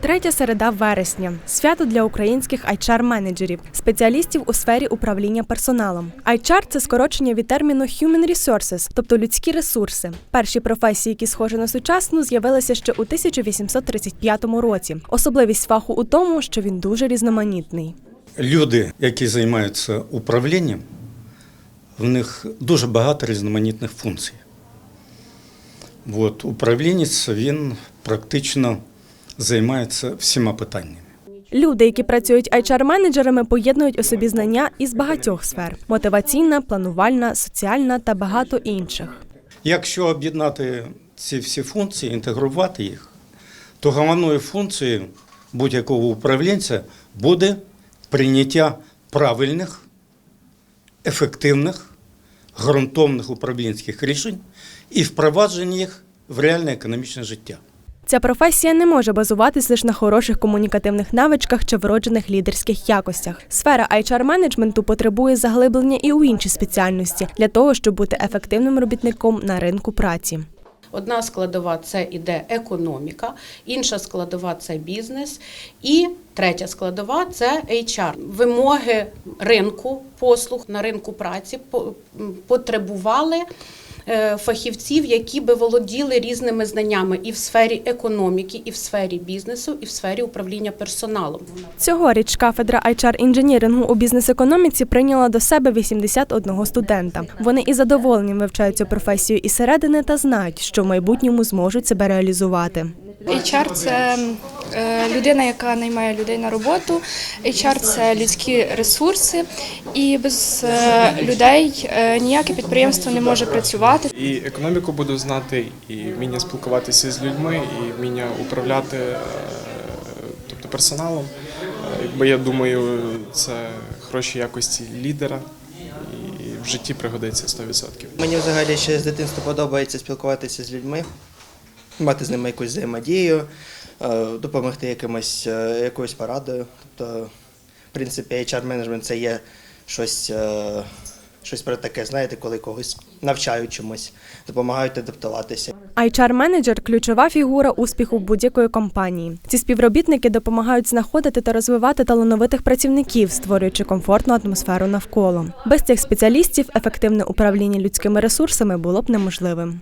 Третя середа вересня свято для українських HR-менеджерів, спеціалістів у сфері управління персоналом. HR – це скорочення від терміну Human Resources, тобто людські ресурси. Перші професії, які схожі на сучасну, з'явилися ще у 1835 році. Особливість фаху у тому, що він дуже різноманітний. Люди, які займаються управлінням, в них дуже багато різноманітних функцій. От, управлінець він практично займається всіма питаннями. Люди, які працюють HR-менеджерами, поєднують у собі знання із багатьох сфер: мотиваційна, планувальна, соціальна та багато інших. Якщо об'єднати ці всі функції, інтегрувати їх, то головною функцією будь-якого управлінця буде прийняття правильних, ефективних, ґрунтовних управлінських рішень і впровадження їх в реальне економічне життя. Ця професія не може базуватись лише на хороших комунікативних навичках чи вроджених лідерських якостях. Сфера HR-менеджменту потребує заглиблення і у інші спеціальності для того, щоб бути ефективним робітником на ринку праці. Одна складова це іде економіка, інша складова це бізнес, і третя складова це HR. Вимоги ринку послуг на ринку праці по- потребували фахівців, які би володіли різними знаннями і в сфері економіки, і в сфері бізнесу, і в сфері управління персоналом. Цьогоріч кафедра HR-інженірингу у бізнес-економіці прийняла до себе 81 студента. Вони із задоволенням вивчають цю професію із середини та знають, що в майбутньому зможуть себе реалізувати. HR – це е, людина, яка наймає людей на роботу. HR – це людські ресурси, і без е, людей е, ніяке підприємство не може працювати. І економіку буду знати, і вміння спілкуватися з людьми, і вміння управляти е, тобто персоналом. Е, Якби я думаю, це хороші якості лідера і в житті пригодиться 100%. Мені взагалі ще з дитинства подобається спілкуватися з людьми, мати з ними якусь взаємодію, е, допомогти якимось, е, якоюсь порадою. Тобто, в принципі, HR-менеджмент це є щось, е, щось про таке, знаєте, коли когось навчають чомусь, допомагають адаптуватися. HR-менеджер – ключова фігура успіху будь-якої компанії. Ці співробітники допомагають знаходити та розвивати талановитих працівників, створюючи комфортну атмосферу навколо. Без цих спеціалістів ефективне управління людськими ресурсами було б неможливим.